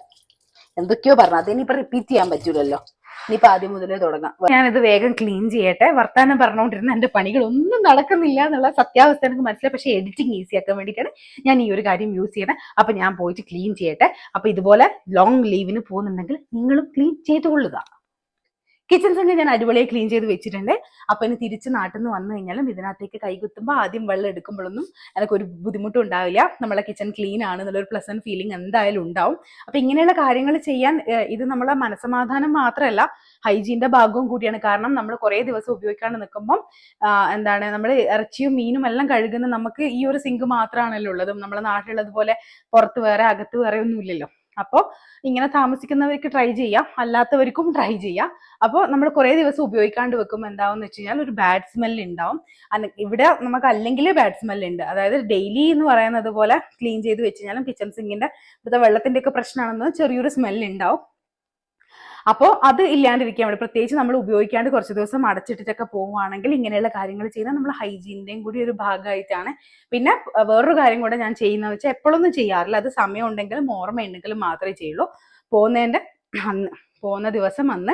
എന്തൊക്കെയോ പറഞ്ഞു. അതിനിപ്പോ റിപ്പീറ്റ് ചെയ്യാൻ പറ്റൂലല്ലോ. ഇനിയിപ്പോ ആദ്യം മുതലേ തുടങ്ങാം. ഞാനിത് വേഗം ക്ലീൻ ചെയ്യട്ടെ. വർത്താനം പറഞ്ഞുകൊണ്ടിരുന്ന പണികൾ ഒന്നും നടക്കുന്നില്ല എന്നുള്ള സത്യാവസ്ഥ എനിക്ക് മനസ്സിലായി. പക്ഷെ എഡിറ്റിംഗ് ഈസി ആക്കാൻ വേണ്ടിയിട്ടാണ് ഞാൻ ഈ ഒരു കാര്യം യൂസ് ചെയ്യുന്നത് അപ്പൊ ഞാൻ പോയിട്ട് ക്ലീൻ ചെയ്യട്ടെ. അപ്പൊ ഇതുപോലെ ലോങ് ലീവിന് പോകുന്നുണ്ടെങ്കിൽ നിങ്ങളും ക്ലീൻ ചെയ്തുകൊള്ളുക. കിച്ചൺ സിങ്ക് ഞാൻ അടിപൊളിയായി ക്ലീൻ ചെയ്ത് വെച്ചിട്ടുണ്ട്. അപ്പൊ ഇനി തിരിച്ച് നാട്ടിൽ നിന്ന് വന്നു കഴിഞ്ഞാലും ഇതിനകത്തേക്ക് കൈകുത്തുമ്പോൾ ആദ്യം വെള്ളം എടുക്കുമ്പോഴൊന്നും എനിക്ക് ഒരു ബുദ്ധിമുട്ടും ഉണ്ടാവില്ല. നമ്മളെ കിച്ചൺ ക്ലീൻ ആണ് എന്നുള്ളൊരു പ്ലസന്റ് ഫീലിംഗ് എന്തായാലും ഉണ്ടാവും. അപ്പൊ ഇങ്ങനെയുള്ള കാര്യങ്ങൾ ചെയ്യാൻ ഇത് നമ്മളെ മനസമാധാനം മാത്രമല്ല ഹൈജീന്റെ ഭാഗവും കൂടിയാണ്. കാരണം നമ്മൾ കുറേ ദിവസം ഉപയോഗിക്കാണ്ട് നിൽക്കുമ്പം എന്താണ് നമ്മൾ ഇറച്ചിയും മീനും എല്ലാം കഴുകുന്ന നമുക്ക് ഈ ഒരു സിങ്ക് മാത്രമാണല്ലോ ഉള്ളതും. നമ്മളെ നാട്ടിലുള്ളതുപോലെ പുറത്ത് വേറെ അകത്ത് വേറെ ഒന്നും ഇല്ലല്ലോ അപ്പോൾ ഇങ്ങനെ താമസിക്കുന്നവർക്ക് ട്രൈ ചെയ്യാം അല്ലാത്തവർക്കും ട്രൈ ചെയ്യാം. അപ്പോൾ നമ്മൾ കുറേ ദിവസം ഉപയോഗിക്കാണ്ട് വെക്കുമ്പോൾ എന്താവും വെച്ച് കഴിഞ്ഞാൽ ഒരു ബാഡ് സ്മെൽ ഉണ്ടാവും ഇവിടെ നമുക്ക് അല്ലെങ്കിൽ ബാഡ് സ്മെൽ ഉണ്ട് അതായത് ഡെയിലി എന്ന് പറയുന്നത് പോലെ ക്ലീൻ ചെയ്ത് വെച്ച് കഴിഞ്ഞാലും കിച്ചൺ സിങ്കിന്റെ ഇവിടുത്തെ വെള്ളത്തിന്റെ ഒക്കെ പ്രശ്നമാണെന്ന് ചെറിയൊരു സ്മെൽ ഉണ്ടാവും അപ്പോൾ അത് ഇല്ലാണ്ടിരിക്കാൻ വേണ്ടി പ്രത്യേകിച്ച് നമ്മൾ ഉപയോഗിക്കാണ്ട് കുറച്ച് ദിവസം അടച്ചിട്ടിട്ടൊക്കെ പോവുകയാണെങ്കിൽ ഇങ്ങനെയുള്ള കാര്യങ്ങൾ ചെയ്യുന്നത് നമ്മൾ ഹൈജീനിന്റെയും കൂടി ഒരു ഭാഗമായിട്ടാണ്. പിന്നെ വേറൊരു കാര്യം കൂടെ ഞാൻ ചെയ്യുന്നതെന്ന് വെച്ചാൽ എപ്പോഴൊന്നും ചെയ്യാറില്ല. അത് സമയം ഉണ്ടെങ്കിലും ഓർമ്മയുണ്ടെങ്കിലും മാത്രമേ ചെയ്യുള്ളൂ. പോകുന്നതിന്റെ അന്ന് പോകുന്ന ദിവസം അന്ന്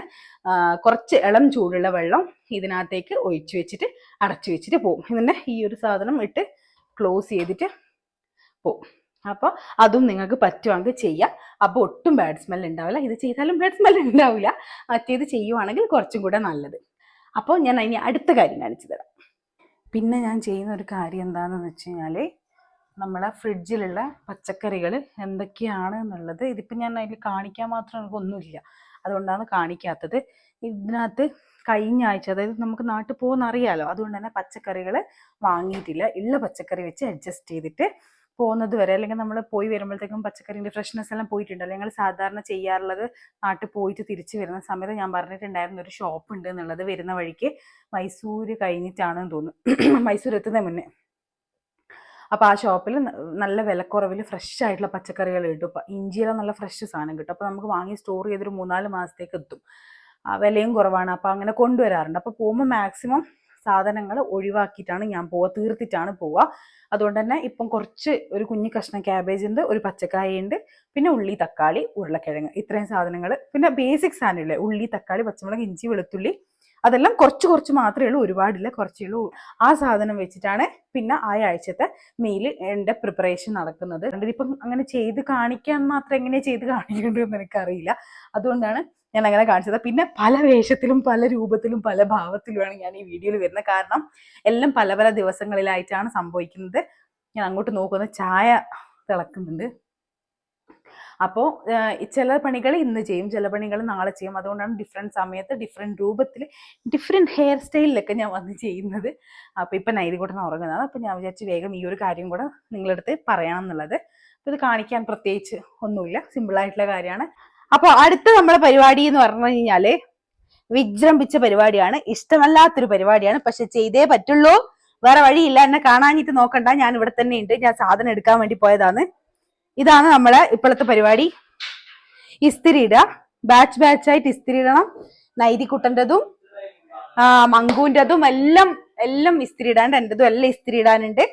കുറച്ച് ഇളം ചൂടുള്ള വെള്ളം ഇതിനകത്തേക്ക് ഒഴിച്ചു വെച്ചിട്ട് അടച്ചു വെച്ചിട്ട് പോകും. ഇതിന്റെ ഈ ഒരു സാധനം ഇട്ട് ക്ലോസ് ചെയ്തിട്ട് പോകും. അപ്പോൾ അതും നിങ്ങൾക്ക് പറ്റുവാണെങ്കിൽ ചെയ്യാം. അപ്പോൾ ഒട്ടും ബാഡ് സ്മെൽ ഉണ്ടാവില്ല ഇത് ചെയ്താലും ബാഡ് സ്മെൽ ഉണ്ടാവില്ല മറ്റേത് ചെയ്യുവാണെങ്കിൽ കുറച്ചും കൂടെ നല്ലത്. അപ്പോൾ ഞാൻ ഇനി അടുത്ത കാര്യം കാണിച്ചു തരാം. പിന്നെ ഞാൻ ചെയ്യുന്ന ഒരു കാര്യം എന്താണെന്ന് വെച്ച് കഴിഞ്ഞാൽ നമ്മളെ ഫ്രിഡ്ജിലുള്ള പച്ചക്കറികൾ എന്തൊക്കെയാണ് എന്നുള്ളത് ഇതിപ്പോൾ ഞാൻ അതിൽ കാണിക്കാൻ മാത്രം എനിക്കൊന്നുമില്ല അതുകൊണ്ടാണ് കാണിക്കാത്തത്. ഇതിനകത്ത് കഴിഞ്ഞ ആഴ്ച അതായത് നമുക്ക് നാട്ടിൽ പോകുന്ന അറിയാലോ അതുകൊണ്ട് തന്നെ പച്ചക്കറികൾ വാങ്ങിയിട്ടില്ല. ഉള്ള പച്ചക്കറി വെച്ച് അഡ്ജസ്റ്റ് ചെയ്തിട്ട് പോകുന്നത് വരെ അല്ലെങ്കിൽ നമ്മൾ പോയി വരുമ്പോഴത്തേക്കും പച്ചക്കറിന്റെ ഫ്രഷ്നെസ് എല്ലാം പോയിട്ടുണ്ടല്ലോ. ഞങ്ങൾ സാധാരണ ചെയ്യാറുള്ളത് നാട്ടിൽ പോയിട്ട് തിരിച്ചു വരുന്ന സമയത്ത് ഞാൻ പറഞ്ഞിട്ടുണ്ടായിരുന്ന ഒരു ഷോപ്പ് ഉണ്ട് എന്നുള്ളത് വരുന്ന വഴിക്ക് മൈസൂർ കഴിഞ്ഞിട്ടാണെന്ന് തോന്നുന്നു. മൈസൂർ എത്തുന്ന മുന്നേ. അപ്പോൾ ആ ഷോപ്പിൽ നല്ല വിലക്കുറവിൽ ഫ്രഷ് ആയിട്ടുള്ള പച്ചക്കറികൾ കിട്ടും. അപ്പൊ ഇഞ്ചിയെല്ലാം നല്ല ഫ്രഷ് സാധനം കിട്ടും. അപ്പോൾ നമുക്ക് വാങ്ങി സ്റ്റോർ ചെയ്തൊരു മൂന്നാൽ മാസത്തേക്ക് എത്തും. വിലയും കുറവാണ്. അപ്പോൾ അങ്ങനെ കൊണ്ടുവരാറുണ്ട്. അപ്പോൾ പോകുമ്പോൾ മാക്സിമം സാധനങ്ങൾ ഒഴിവാക്കിയിട്ടാണ് ഞാൻ പോവുക തീർത്തിട്ടാണ് പോവുക അതുകൊണ്ട് തന്നെ ഇപ്പം കുറച്ച് ഒരു കുഞ്ഞു കഷ്ണം ക്യാബേജ് ഉണ്ട് ഒരു പച്ചക്കായ ഉണ്ട് പിന്നെ ഉള്ളി തക്കാളി ഉരുളക്കിഴങ്ങ് ഇത്രയും സാധനങ്ങൾ പിന്നെ ബേസിക് സാധനമില്ലേ ഉള്ളി തക്കാളി പച്ചമുളക് ഇഞ്ചി വെളുത്തുള്ളി അതെല്ലാം കുറച്ച് കുറച്ച് മാത്രമേ ഉള്ളൂ ഒരുപാടില്ല കുറച്ചേ ഉള്ളൂ. ആ സാധനം വെച്ചിട്ടാണ് പിന്നെ ആ ആഴ്ചത്തെ മെയിൽ എന്റെ പ്രിപ്പറേഷൻ നടക്കുന്നത്. ഇതിപ്പം അങ്ങനെ ചെയ്ത് കാണിക്കാൻ മാത്രം എങ്ങനെ ചെയ്ത് കാണിക്കേണ്ടതെന്ന് എനിക്കറിയില്ല. അതുകൊണ്ടാണ് ഞാൻ അങ്ങനെ കാണിച്ചത്. പിന്നെ പല വേഷത്തിലും പല രൂപത്തിലും പല ഭാവത്തിലുമാണ് ഞാൻ ഈ വീഡിയോയിൽ വരുന്നത്. കാരണം എല്ലാം പല പല ദിവസങ്ങളിലായിട്ടാണ് സംഭവിക്കുന്നത്. ഞാൻ അങ്ങോട്ട് നോക്കുന്ന ചായ തിളക്കുന്നുണ്ട്. അപ്പോൾ ചില പണികൾ ഇന്ന് ചെയ്യും ചില പണികൾ നാളെ ചെയ്യും. അതുകൊണ്ടാണ് ഡിഫറെന്റ് സമയത്ത് ഡിഫറെന്റ് രൂപത്തിൽ ഡിഫറെന്റ് ഹെയർ സ്റ്റൈലിലൊക്കെ ഞാൻ വന്ന് ചെയ്യുന്നത്. അപ്പോൾ ഇപ്പം നൈതി കൂടെ ഉറങ്ങുന്നതാണ്. അപ്പോൾ ഞാൻ വിചാരിച്ച് വേഗം ഈ ഒരു കാര്യം കൂടെ നിങ്ങളടുത്ത് പറയണം എന്നുള്ളത്. അപ്പോൾ ഇത് കാണിക്കാൻ പ്രത്യേകിച്ച് ഒന്നുമില്ല. സിമ്പിളായിട്ടുള്ള കാര്യമാണ്. അപ്പോൾ അടുത്ത നമ്മുടെ പരിപാടി എന്ന് പറഞ്ഞു കഴിഞ്ഞാൽ വിജൃംഭിച്ച പരിപാടിയാണ്. ഇഷ്ടമല്ലാത്തൊരു പരിപാടിയാണ്. പക്ഷെ ചെയ്തേ പറ്റുള്ളൂ. വേറെ വഴിയില്ല. എന്നെ കാണാഞ്ഞിട്ട് നോക്കണ്ട. ഞാൻ ഇവിടെ തന്നെ ഉണ്ട്. ഞാൻ സാധനം എടുക്കാൻ വേണ്ടി പോയതാണ്. ഇതാണ് നമ്മളെ ഇപ്പോഴത്തെ പരിപാടി. ഇസ്തിരി ഇടുക ബാച്ച് ബാച്ച് ആയിട്ട് ഇസ്തിരി ഇടണം നൈതിക്കുട്ടന്റെതും മങ്കൂന്റെതും എല്ലാം എല്ലാം ഇസ്തിരി ഇടാണ്ട് എന്റെതും എല്ലാം ഇസ്തിരി ഇടാനുണ്ട്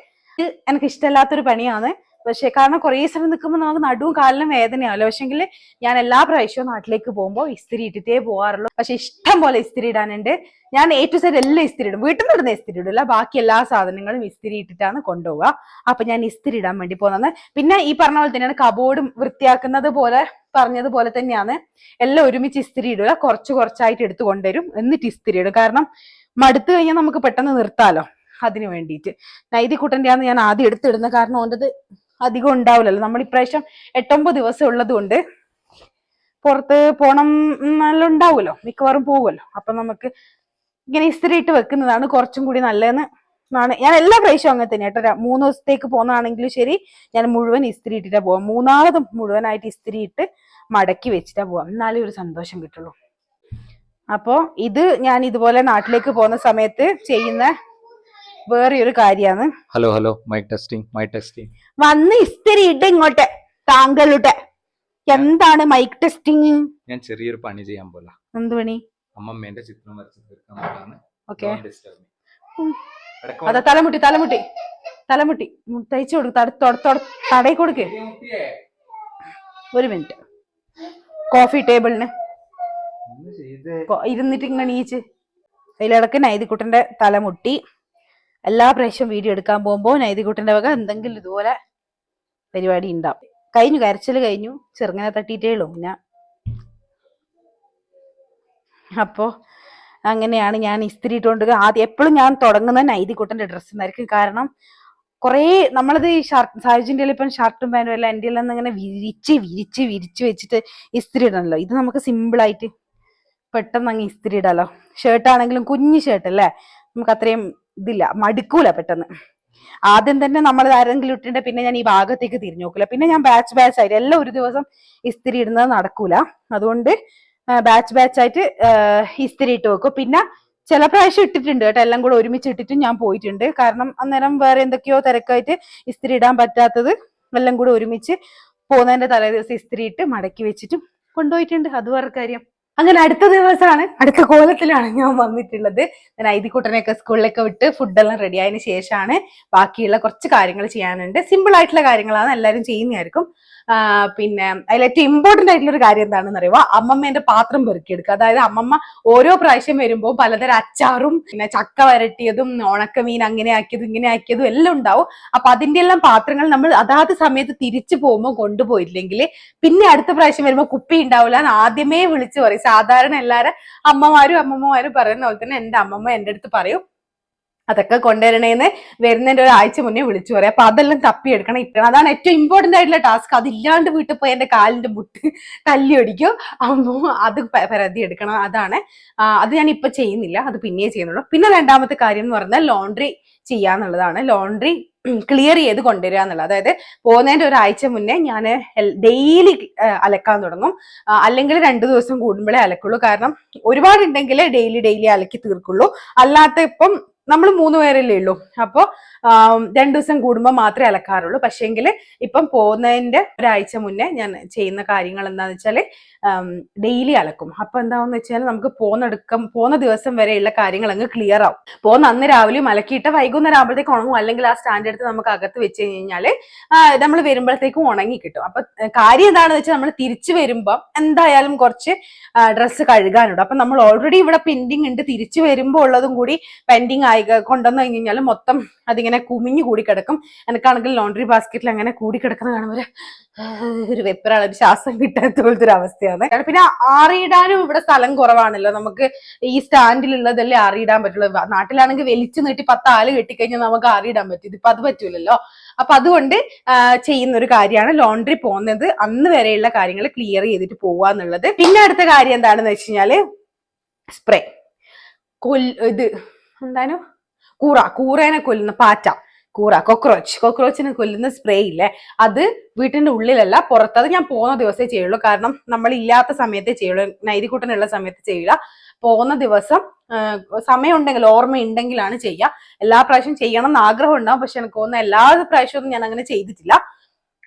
എനിക്ക് ഇഷ്ടമല്ലാത്തൊരു പണിയാണ്. പക്ഷെ കാരണം കുറേ സമയം നിൽക്കുമ്പോൾ നമുക്ക് നടുവും കാലിനും വേദനയാവല്ലോ പക്ഷെങ്കിൽ ഞാൻ എല്ലാ പ്രാവശ്യവും നാട്ടിലേക്ക് പോകുമ്പോൾ ഇസ്തിരി ഇട്ടിട്ടേ പോകാറുള്ളൂ പക്ഷെ ഇഷ്ടം പോലെ ഇസ്തിരി ഇടാനുണ്ട്. ഞാൻ എ ടു സൈഡ് എല്ലാം ഇസ്തിരി ഇടും. വീട്ടിൽ നിന്ന് ഇടുന്ന ഇസ്തിരി ഇടില്ല ബാക്കി എല്ലാ സാധനങ്ങളും ഇസ്തിരി ഇട്ടിട്ടാണ് കൊണ്ടുപോവുക. അപ്പൊ ഞാൻ ഇസ്തിരി ഇടാൻ വേണ്ടി പോകുന്നത് പിന്നെ ഈ പറഞ്ഞ പോലെ തന്നെയാണ് കബോർഡും വൃത്തിയാക്കുന്നത് പോലെ പറഞ്ഞതുപോലെ തന്നെയാണ്. എല്ലാം ഒരുമിച്ച് ഇസ്തിരി ഇടില്ല കുറച്ച് കുറച്ചായിട്ട് എടുത്തു കൊണ്ടുവരും. എന്നിട്ട് ഇസ്തിരി ഇടും. കാരണം മടുത്തു കഴിഞ്ഞാൽ നമുക്ക് പെട്ടെന്ന് നിർത്താലോ? അതിനു വേണ്ടിയിട്ട്. നൈതി ആണ് ഞാൻ ആദ്യം എടുത്തിടുന്നത്. കാരണം ഓന്റെത് അധികം ഉണ്ടാവില്ലല്ലോ. നമ്മൾ ഇപ്രാവശ്യം എട്ടൊമ്പത് ദിവസം ഉള്ളത് കൊണ്ട് പുറത്ത് പോണം നല്ല ഉണ്ടാവുമല്ലോ. മിക്കവാറും പോകുമല്ലോ അപ്പൊ നമുക്ക് ഇങ്ങനെ ഇസ്തിരി ഇട്ട് വെക്കുന്നതാണ് കുറച്ചും കൂടി നല്ലതെന്ന് ആണ് ഞാൻ എല്ലാ പ്രാവശ്യവും അങ്ങനെ തന്നെ കേട്ടോ. മൂന്ന് ദിവസത്തേക്ക് പോകുന്നതാണെങ്കിലും ശരി ഞാൻ മുഴുവൻ ഇസ്തിരി ഇട്ടിട്ടാ പോവാം. മൂന്നാമത് മുഴുവനായിട്ട് ഇസ്തിരി ഇട്ട് മടക്കി വെച്ചിട്ടാ പോവാം. എന്നാലേ ഒരു സന്തോഷം കിട്ടുള്ളൂ. അപ്പോ ഇത് ഞാൻ ഇതുപോലെ നാട്ടിലേക്ക് പോകുന്ന സമയത്ത് ചെയ്യുന്ന വേറെ ഒരു കാര്യമാണ് hello hello mike testing mike testing വന്ന് ഇസ്തിരി ഇട്ട് ഇങ്ങോട്ട് താങ്കളുടെ. എന്താണ് മൈക്ക് ടെസ്റ്റിംഗ് ഞാൻ ചെറിയൊരു പണി ചെയ്യാൻ പോലെ. എന്ത് പണി? അമ്മമ്മേന്റെ ചിത്രം വരച്ച് തീർക്കാൻ പോലാണ്. ഓക്കെ അതെ തലമുട്ടി തലമുട്ടി. തലമുട്ടി. തയ്ച്ചു കൊടുക്ക് തട തൊട- തൊട- തടയി കൊടുക്ക്. ഒരു മിനിറ്റ്. കോഫി ടേബിളിന് ഇരുന്നിട്ട് ഇങ്ങനെ നീച്ച്. അതിലിടക്ക് നൈതിക്കുട്ടന്റെ തലമുട്ടി. എല്ലാ പ്രാവശ്യം വീഡിയോ എടുക്കാൻ പോകുമ്പോൾ നൈതികുട്ടന്റെ വക എന്തെങ്കിലും ഇതുപോലെ പരിപാടി ഉണ്ടാവും. കഴിഞ്ഞു കരച്ചിൽ കഴിഞ്ഞു. ചെറുങ്ങനെ തട്ടിയിട്ടേ ഉള്ളൂ. ഞാൻ അപ്പോ അങ്ങനെയാണ് ഞാൻ ഇസ്തിരി ഇട്ടുകൊണ്ട് ആദ്യം എപ്പോഴും ഞാൻ തുടങ്ങുന്ന നൈതികുട്ടന്റെ ഡ്രസ്സ് എന്നായിരിക്കും. കാരണം കുറേ നമ്മളത് ഈ ഷർട്ട് സാഹചര്യം ഇപ്പം ഷർട്ടും പാന്റും എല്ലാം എന്റെ എല്ലാം ഇങ്ങനെ വിരിച്ച് വിരിച്ച് വിരിച്ച് വെച്ചിട്ട് ഇസ്തിരി ഇടണല്ലോ. ഇത് നമുക്ക് സിമ്പിൾ ആയിട്ട് പെട്ടെന്ന് അങ്ങ് ഇസ്തിരി ഇടാലോ. ഷർട്ടാണെങ്കിലും കുഞ്ഞു ഷർട്ട് അല്ലേ? നമുക്ക് അത്രയും ഇതില്ല മടുക്കൂല പെട്ടെന്ന്. ആദ്യം തന്നെ നമ്മൾ ആരെങ്കിലും ഇട്ടിട്ട് പിന്നെ ഞാൻ ഈ ഭാഗത്തേക്ക് തിരിഞ്ഞു നോക്കില്ല പിന്നെ ഞാൻ ബാച്ച് ബാച്ച് ആയിട്ട് എല്ലാം ഒരു ദിവസം ഇസ്തിരി ഇടുന്നത് നടക്കൂല. അതുകൊണ്ട് ബാച്ച് ബാച്ച് ആയിട്ട് ഇസ്തിരി ഇട്ട് വെക്കും. പിന്നെ ചില പ്രാവശ്യം ഇട്ടിട്ടുണ്ട് കേട്ടോ എല്ലാം കൂടെ ഒരുമിച്ച് ഇട്ടിട്ടും ഞാൻ പോയിട്ടുണ്ട്. കാരണം അന്നേരം വേറെ എന്തൊക്കെയോ തിരക്കായിട്ട് ഇസ്തിരി ഇടാൻ പറ്റാത്തത് എല്ലാം കൂടെ ഒരുമിച്ച് പോകുന്നതിന്റെ തലേ ദിവസം ഇസ്തിരി ഇട്ട് മടക്കി വെച്ചിട്ടും കൊണ്ടുപോയിട്ടുണ്ട്. അത് വേറെ കാര്യം. അങ്ങനെ അടുത്ത ദിവസമാണ് അടുത്ത കോലത്തിലാണ് ഞാൻ വന്നിട്ടുള്ളത്. ഞാൻ ഐതിക്കുട്ടനെയൊക്കെ സ്കൂളിലൊക്കെ വിട്ട് ഫുഡെല്ലാം റെഡി ആയതിനു ശേഷമാണ് ബാക്കിയുള്ള കുറച്ച് കാര്യങ്ങൾ ചെയ്യാനുണ്ട്. സിമ്പിൾ ആയിട്ടുള്ള കാര്യങ്ങളാണ് എല്ലാവരും ചെയ്യുന്നതായിരിക്കും. പിന്നെ അതിൽ ഏറ്റവും ഇമ്പോർട്ടന്റ് ആയിട്ടുള്ള ഒരു കാര്യം എന്താണെന്ന് അറിയുക അമ്മമ്മേന്റെ പാത്രം പെറുക്കിയെടുക്കുക. അതായത് അമ്മമ്മ ഓരോ പ്രാവശ്യം വരുമ്പോൾ പലതരം അച്ചാറും പിന്നെ ചക്ക വരട്ടിയതും ഉണക്കമീൻ അങ്ങനെ ആക്കിയതും ഇങ്ങനെ ആക്കിയതും എല്ലാം ഉണ്ടാവും. അപ്പൊ അതിന്റെ എല്ലാം പാത്രങ്ങൾ നമ്മൾ അതാത് സമയത്ത് തിരിച്ചു പോകുമ്പോൾ കൊണ്ടുപോയില്ലെങ്കിൽ പിന്നെ അടുത്ത പ്രാവശ്യം വരുമ്പോൾ കുപ്പി ഉണ്ടാവില്ല എന്ന് ആദ്യമേ വിളിച്ചു പറയും. സാധാരണ എല്ലാവരും അമ്മമാരും അമ്മമ്മമാരും പറയുന്ന പോലെ തന്നെ എന്റെ അമ്മമ്മ എന്റെ അടുത്ത് പറയും. അതൊക്കെ കൊണ്ടുവരണേന്ന് വരുന്നതിന്റെ ഒരാഴ്ച മുന്നേ വിളിച്ചു പറയാം. അപ്പൊ അതെല്ലാം തപ്പിയെടുക്കണം. ഇട്ടണം അതാണ് ഏറ്റവും ഇമ്പോർട്ടന്റ് ആയിട്ടുള്ള ടാസ്ക് അതില്ലാണ്ട് വീട്ടിൽ പോയി എന്റെ കാലിന്റെ മുട്ട് തല്ലി ഒടിക്കും. അമ്മോ അത് പരതി എടുക്കണം. അതാണ്. അത് ഞാൻ ഇപ്പൊ ചെയ്യുന്നില്ല. അത് പിന്നെയേ ചെയ്യുന്നുള്ളൂ. പിന്നെ രണ്ടാമത്തെ കാര്യം എന്ന് പറഞ്ഞാൽ ലോണ്ടറി ചെയ്യാന്നുള്ളതാണ്. ലോണ്ടറി ക്ലിയർ ചെയ്ത് കൊണ്ടുവരിക എന്നുള്ളത്. അതായത് പോകുന്നതിന്റെ ഒരാഴ്ച മുന്നേ ഞാൻ ഡെയിലി അലക്കാൻ തുടങ്ങും. അല്ലെങ്കിൽ രണ്ടു ദിവസം കൂടുമ്പോഴേ അലക്കുള്ളൂ. കാരണം ഒരുപാടുണ്ടെങ്കിൽ ഡെയിലി ഡെയിലി അലക്കി തീർക്കുള്ളൂ. അല്ലാത്ത ഇപ്പം നമ്മൾ മൂന്ന് പേരല്ലേ ഉള്ളൂ. അപ്പോൾ രണ്ടു ദിവസം കൂടുമ്പോൾ മാത്രമേ അലക്കാറുള്ളൂ. പക്ഷേങ്കിൽ ഇപ്പം പോകുന്നതിന്റെ ഒരാഴ്ച മുന്നേ ഞാൻ ചെയ്യുന്ന കാര്യങ്ങൾ എന്താണെന്ന് വെച്ചാൽ ഡെയിലി അലക്കും. അപ്പൊ എന്താണെന്ന് വെച്ചാൽ നമുക്ക് പോകുന്നെടുക്കം പോകുന്ന ദിവസം വരെയുള്ള കാര്യങ്ങൾ അങ്ങ് ക്ലിയർ ആവും. പോകുന്ന അന്ന് രാവിലെയും അലക്കിയിട്ട് വൈകുന്നേരം ആകുമ്പോഴത്തേക്ക് ഉണങ്ങും. അല്ലെങ്കിൽ ആ സ്റ്റാൻഡ് എടുത്ത് നമുക്ക് അകത്ത് വെച്ച് കഴിഞ്ഞാൽ നമ്മൾ വരുമ്പോഴത്തേക്കും ഉണങ്ങി കിട്ടും. അപ്പൊ കാര്യം എന്താണെന്ന് വെച്ചാൽ നമ്മൾ തിരിച്ചു വരുമ്പോൾ എന്തായാലും കുറച്ച് ഡ്രസ്സ് കഴുകാനുണ്ട്. അപ്പൊ നമ്മൾ ഓൾറെഡി ഇവിടെ പെൻഡിങ് ഉണ്ട്. തിരിച്ചു വരുമ്പോൾ ഉള്ളതും കൂടി പെൻഡിങ് ആയി കൊണ്ടുവന്നു കഴിഞ്ഞാൽ മൊത്തം അതിങ്ങനെ കുമിഞ്ഞു കൂടി കിടക്കും എനിക്കാണെങ്കിൽ ലോണ്ടറി ബാസ്ക്കറ്റിൽ അങ്ങനെ കൂടി കിടക്കുന്ന കാണുമ്പോൾ ഒരു വെപ്പറാണ് ഒരു ശ്വാസം കിട്ടാത്ത പോലത്തെ ഒരു അവസ്ഥയാണ്. പിന്നെ ആറിയിടാനും ഇവിടെ സ്ഥലം കുറവാണല്ലോ. നമുക്ക് ഈ സ്റ്റാൻഡിലുള്ളതല്ലേ ആറിയിടാൻ പറ്റുള്ളൂ. നാട്ടിലാണെങ്കിൽ വലിച്ചു നീട്ടി പത്ത് ആൽ കെട്ടിക്കഴിഞ്ഞാൽ നമുക്ക് ആറിയിടാൻ പറ്റും. ഇതിപ്പോ അത് പറ്റൂലല്ലോ. അപ്പൊ അതുകൊണ്ട് ചെയ്യുന്ന ഒരു കാര്യമാണ് ലോണ്ടറി പോകുന്നത് അന്ന് വരെയുള്ള കാര്യങ്ങൾ ക്ലിയർ ചെയ്തിട്ട് പോവുക എന്നുള്ളത്. പിന്നെ അടുത്ത കാര്യം എന്താണെന്ന് വെച്ച് കഴിഞ്ഞാൽ സ്പ്രേ കൊൽ ഇത് എന്താണ് കൂറ കൂറേനെ കൊല്ലുന്ന പാറ്റ. കൂറ കോക്രോച്ച് കോക്രോച്ചിനെ കൊല്ലുന്ന സ്പ്രേ ഇല്ലേ? അത് വീട്ടിന്റെ ഉള്ളിലല്ല പുറത്ത് അത് ഞാൻ പോകുന്ന ദിവസമേ ചെയ്യുള്ളൂ. കാരണം നമ്മൾ ഇല്ലാത്ത സമയത്തേ ചെയ്യുള്ളൂ. നൈതികൂട്ടനുള്ള സമയത്ത് ചെയ്യില്ല പോകുന്ന ദിവസം സമയമുണ്ടെങ്കിൽ സമയമുണ്ടെങ്കിൽ ഓർമ്മയുണ്ടെങ്കിലാണ് ചെയ്യുക. എല്ലാ പ്രാവശ്യം ചെയ്യണം എന്ന് ആഗ്രഹം ഉണ്ടാവും പക്ഷെ എനിക്ക് തോന്നുന്ന എല്ലാ പ്രാവശ്യവും ഞാൻ അങ്ങനെ ചെയ്തിട്ടില്ല.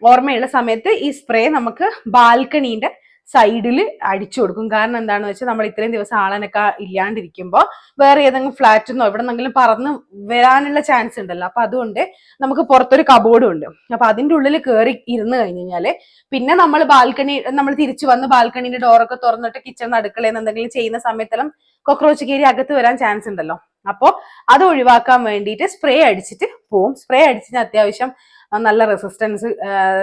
ഓർമ്മയുള്ള സമയത്ത് ഈ സ്പ്രേ നമുക്ക് ബാൽക്കണീന്റെ സൈഡിൽ അടിച്ചു കൊടുക്കും. കാരണം എന്താണെന്ന് വെച്ചാൽ നമ്മൾ ഇത്രയും ദിവസം ആളനൊക്കെ ഇല്ലാണ്ടിരിക്കുമ്പോൾ വേറെ ഏതെങ്കിലും ഫ്ലാറ്റിന്നോ എവിടെ നിന്നെങ്കിലും പറന്ന് വരാനുള്ള ചാൻസ് ഉണ്ടല്ലോ. അപ്പൊ അതുകൊണ്ട് നമുക്ക് പുറത്തൊരു കബോർഡും ഉണ്ട്. അപ്പൊ അതിന്റെ ഉള്ളിൽ കയറി ഇരുന്ന് കഴിഞ്ഞ് കഴിഞ്ഞാൽ പിന്നെ നമ്മൾ ബാൽക്കണി നമ്മൾ തിരിച്ചു വന്ന് ബാൽക്കണീന്റെ ഡോറൊക്കെ തുറന്നിട്ട് കിച്ചൺ അടുക്കളയിൽ നിന്ന് എന്തെങ്കിലും ചെയ്യുന്ന സമയത്തെല്ലാം കൊക്രോച്ച് കയറി അകത്ത് വരാൻ ചാൻസ് ഉണ്ടല്ലോ. അപ്പോൾ അത് ഒഴിവാക്കാൻ വേണ്ടിയിട്ട് സ്പ്രേ അടിച്ചിട്ട് പോവും. സ്പ്രേ അടിച്ചിട്ട് അത്യാവശ്യം നല്ല റെസിസ്റ്റൻസ്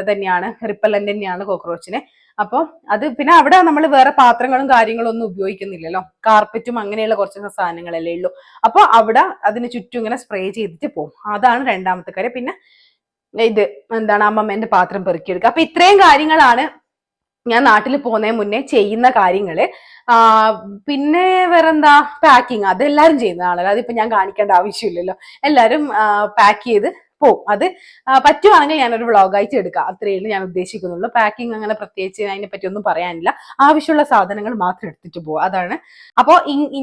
തന്നെയാണ്. റിപ്പലന്റ് തന്നെയാണ് കോക്രോച്ചിന് അപ്പോൾ അത് പിന്നെ അവിടെ നമ്മൾ വേറെ പാത്രങ്ങളും കാര്യങ്ങളും ഒന്നും ഉപയോഗിക്കുന്നില്ലല്ലോ. കാർപ്പറ്റും അങ്ങനെയുള്ള കുറച്ച് സാധനങ്ങളല്ലേ ഉള്ളൂ. അപ്പൊ അവിടെ അതിന് ചുറ്റും ഇങ്ങനെ സ്പ്രേ ചെയ്തിട്ട് പോകും അതാണ് രണ്ടാമത്തെ കാര്യം. പിന്നെ ഇത് എന്താണ് അമ്മമ്മേന്റെ പാത്രം പെറുക്കിയെടുക്കുക. അപ്പൊ ഇത്രയും കാര്യങ്ങളാണ് ഞാൻ നാട്ടിൽ പോകുന്നതിന് മുന്നേ ചെയ്യുന്ന കാര്യങ്ങൾ. പിന്നെ വേറെന്താ? പാക്കിങ് അതെല്ലാരും ചെയ്യുന്ന ചെയ്യുന്നതാണല്ലോ. അതിപ്പോ ഞാൻ കാണിക്കേണ്ട ആവശ്യമില്ലല്ലോ. എല്ലാരും പാക്ക് ചെയ്ത് പോവും അത് പറ്റുവാണെങ്കിൽ ഞാനൊരു വ്ളോഗായിട്ട് എടുക്കാം. അത്രയേ ഞാൻ ഉദ്ദേശിക്കുന്നുള്ളൂ. പാക്കിംഗ് അങ്ങനെ പ്രത്യേകിച്ച് അതിനെ പറ്റി ഒന്നും പറയാനില്ല. ആവശ്യമുള്ള സാധനങ്ങൾ മാത്രം എടുത്തിട്ട് പോകും അതാണ്. അപ്പോൾ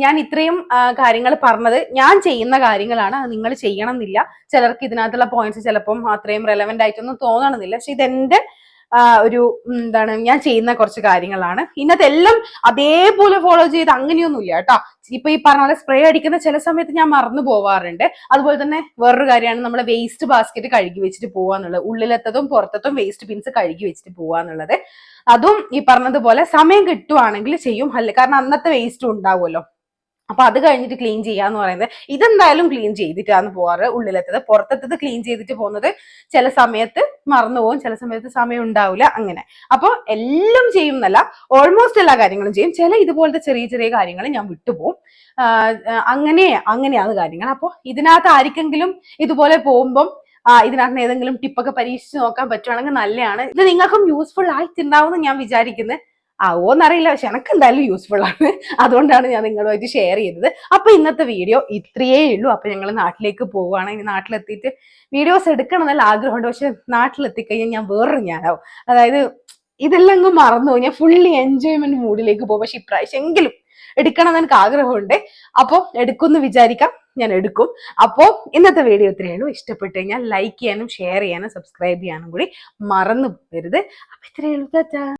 ഞാൻ ഇത്രയും കാര്യങ്ങൾ പറഞ്ഞത് ഞാൻ ചെയ്യുന്ന കാര്യങ്ങളാണ്. അത് നിങ്ങൾ ചെയ്യണം എന്നില്ല ചിലർക്ക് ഇതിനകത്തുള്ള പോയിന്റ്സ് ചിലപ്പം അത്രയും റെലവെന്റ് ആയിട്ടൊന്നും തോന്നണമെന്നില്ല. പക്ഷെ ഇതെന്റെ ഒരു എന്താണ് ഞാൻ ചെയ്യുന്ന കുറച്ച് കാര്യങ്ങളാണ്. ഇന്നത്തെ എല്ലാം അതേപോലെ ഫോളോ ചെയ്ത് അങ്ങനെയൊന്നുമില്ല കേട്ടോ. ഇപ്പൊ ഈ പറഞ്ഞ പോലെ സ്പ്രേ അടിക്കുന്ന ചില സമയത്ത് ഞാൻ മറന്നു പോവാറുണ്ട്. അതുപോലെ തന്നെ വേറൊരു കാര്യമാണ് നമ്മളെ വേസ്റ്റ് ബാസ്ക്കറ്റ് കഴുകി വെച്ചിട്ട് പോവാന്നുള്ളത് ഉള്ളിലത്തതും പുറത്തതും വേസ്റ്റ് ബിൻസ് കഴുകി വെച്ചിട്ട് പോവാന്നുള്ളത് അതും ഈ പറഞ്ഞതുപോലെ സമയം കിട്ടുവാണെങ്കിൽ ചെയ്യും. അല്ല കാരണം അന്നത്തെ വേസ്റ്റും ഉണ്ടാവുമല്ലോ. അപ്പൊ അത് കഴിഞ്ഞിട്ട് ക്ലീൻ ചെയ്യാന്ന് പറയുന്നത്. ഇതെന്തായാലും ക്ലീൻ ചെയ്തിട്ടാണ് പോവാറ് ഉള്ളിലെത്തത്. പുറത്തെത്തത് ക്ലീൻ ചെയ്തിട്ട് പോകുന്നത് ചില സമയത്ത് മറന്നു പോകും ചില സമയത്ത് സമയം ഉണ്ടാവില്ല അങ്ങനെ. അപ്പോൾ എല്ലാം ചെയ്യും എന്നല്ല ഓൾമോസ്റ്റ് എല്ലാ കാര്യങ്ങളും ചെയ്യും. ചില ഇതുപോലത്തെ ചെറിയ ചെറിയ കാര്യങ്ങൾ ഞാൻ വിട്ടുപോകും. അങ്ങനെ അങ്ങനെയാണ് കാര്യങ്ങൾ. അപ്പോൾ ഇതിനകത്ത് ആർക്കെങ്കിലും ഇതുപോലെ പോകുമ്പം ഇതിനകത്ത് ഏതെങ്കിലും ടിപ്പൊക്കെ പരീക്ഷിച്ച് നോക്കാൻ പറ്റുവാണെങ്കിൽ നല്ലതാണ്. ഇത് നിങ്ങൾക്കും യൂസ്ഫുൾ ആയിട്ടുണ്ടാവും എന്ന് ഞാൻ വിചാരിക്കുന്നത് ആവോന്നറിയില്ല. പക്ഷെ എനിക്ക് എന്തായാലും യൂസ്ഫുൾ ആണ്. അതുകൊണ്ടാണ് ഞാൻ നിങ്ങളുമായിട്ട് ഷെയർ ചെയ്തത്. അപ്പൊ ഇന്നത്തെ വീഡിയോ ഇത്രയേ ഉള്ളൂ. അപ്പൊ ഞങ്ങൾ നാട്ടിലേക്ക് പോവുകയാണ്. ഇനി നാട്ടിലെത്തിയിട്ട് വീഡിയോസ് എടുക്കണം എന്നുള്ള ആഗ്രഹമുണ്ട്. പക്ഷെ നാട്ടിലെത്തിക്കഴിഞ്ഞാൽ ഞാൻ വേറൊരു ഞാനാവും. അതായത് ഇതെല്ലാം അങ്ങ് മറന്നു ഞാൻ ഫുള്ളി എൻജോയ്മെന്റ് മൂഡിലേക്ക് പോകും. പക്ഷെ ഇപ്രാവശ്യം എങ്കിലും എടുക്കണം എന്ന് എനിക്ക് ആഗ്രഹമുണ്ട്. അപ്പോൾ എടുക്കുമെന്ന് വിചാരിക്കാം. ഞാൻ എടുക്കും. അപ്പോൾ ഇന്നത്തെ വീഡിയോ ഇത്രയേ ഉള്ളൂ. ഇഷ്ടപ്പെട്ടു കഴിഞ്ഞാൽ ലൈക്ക് ചെയ്യാനും ഷെയർ ചെയ്യാനും സബ്സ്ക്രൈബ് ചെയ്യാനും കൂടി മറന്നു പോകരുത്. അപ്പൊ ഇത്രയേ ഉള്ളൂ. ടാറ്റാ.